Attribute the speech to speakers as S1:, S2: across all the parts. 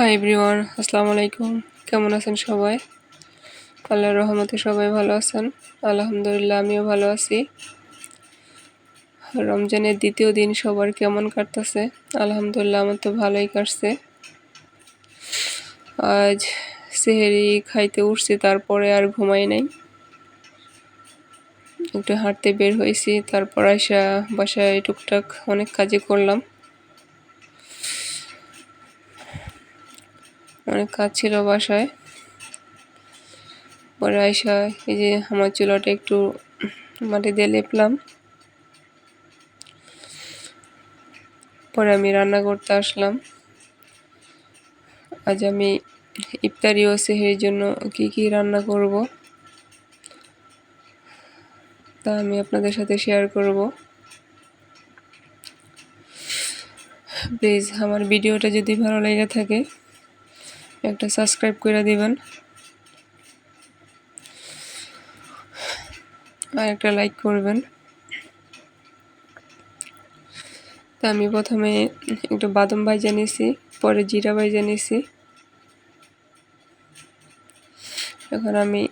S1: Hi everyone আসসালামু আলাইকুম কেমন আছেন সবাই? আল্লাহর রহমতে সবাই ভালো আছেন। আলহামদুলিল্লাহ, আমিও ভালো আছি। রমজানের দ্বিতীয় দিন সবার কেমন কাটতেছে? আলহামদুলিল্লাহ, আমার তো ভালোই কাটছে। আজ সেহেরি খাইতে উঠছি, তারপরে আর ঘুমাই নাই। একটু হাঁটতে বের হয়েছি, তারপর আসা বাসায় টুকটাক অনেক কাজে করলাম। অনেক কাজ ছিল বাসায়। পরে আইসা এই যে আমার চুলাটা একটু মাটি দিয়ে লেপলাম। পরে আমি রান্না করতে আসলাম। আজ আমি ইফতারি ও সেহের জন্য কি কি রান্না করব তা আমি আপনাদের সাথে শেয়ার করব। প্লিজ আমার ভিডিওটা যদি ভালো লেগে থাকে একটা সাবস্ক্রাইব করে দিবেন। আর একটা লাইক করবেন। তা আমি প্রথমে একটু বাদাম ভাজা নিয়েছি পরে জিরা ভাজা নিয়েছি এখন আমি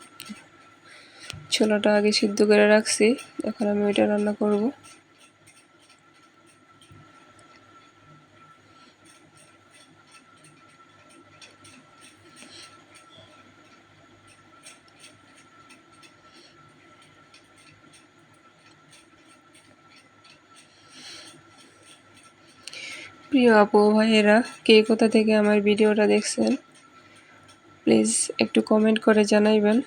S1: ছোলাটা আগে সিদ্ধ করে রাখছি, এখন আমি ওইটা রান্না করব। প্রিয় আপু ভাইয়েরা, কে কোথা থেকে আমার ভিডিওটা দেখছেন, প্লিজ একটু কমেন্ট করে জানাইবেন।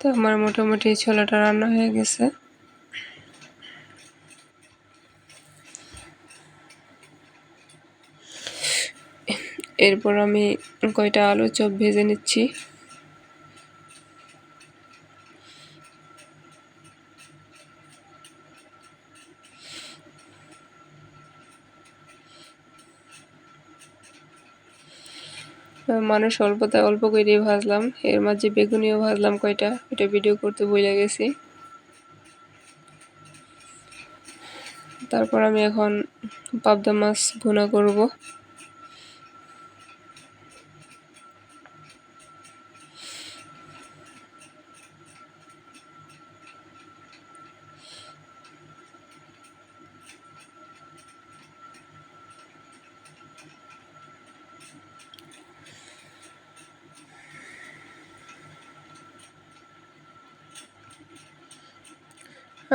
S1: তো আমার মোটামুটি ছোলাটা রান্না হয়ে গেছে। এরপর আমি কয়টা আলু চপ ভেজে নিচ্ছি। মানুষ অল্পতে অল্প করে ভাজলাম, এর মাঝে বেগুনিও ভাজলাম কয়টা এটা ভিডিও করতে বইলে গেছি। তারপর আমি এখন পাবদা মাছ ভুনা করব।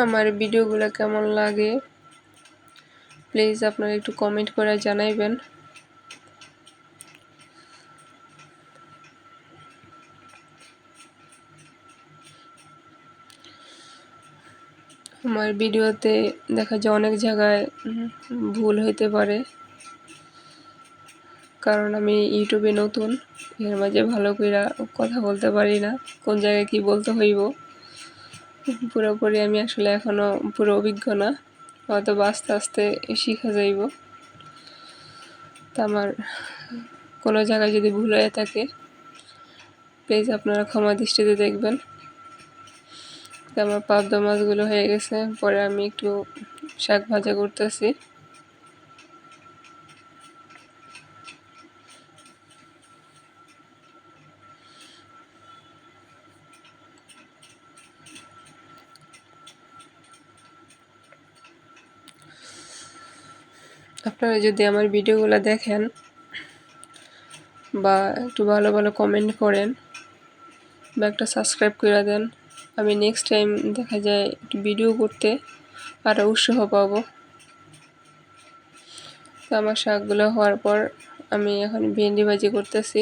S1: আমার ভিডিওগুলো কেমন লাগে প্লিজ আপনারা একটু কমেন্ট করে জানাইবেন। আমার ভিডিওতে দেখা যায় অনেক জায়গায় ভুল হইতে পারে, কারণ আমি ইউটিউবে নতুন, এর মাঝে ভালো করে কথা বলতে পারি না, কোন জায়গায় কি বলতে হইব। পুরোপুরি আমি আসলে এখনও পুরো অভিজ্ঞ না। হয়তো আস্তে আস্তে শিখা যাইব। তা আমার কোনো জায়গায় যদি ভুল হয়ে থাকে প্লিজ আপনারা ক্ষমা দৃষ্টিতে দেখবেন। আমার পাবদ মাছগুলো হয়ে গেছে, পরে আমি একটু শাক ভাজা করতেছি। আপনারা যদি আমার ভিডিওগুলো দেখেন বা একটু ভালো ভালো কমেন্ট করেন বা একটা সাবস্ক্রাইব করে দেন, আমি নেক্সট টাইম দেখা যায় একটু ভিডিও করতে আরও উৎসাহ পাব। তো আমার শাকগুলো হওয়ার পর আমি এখন ভেন্ডি ভাজি করতেছি।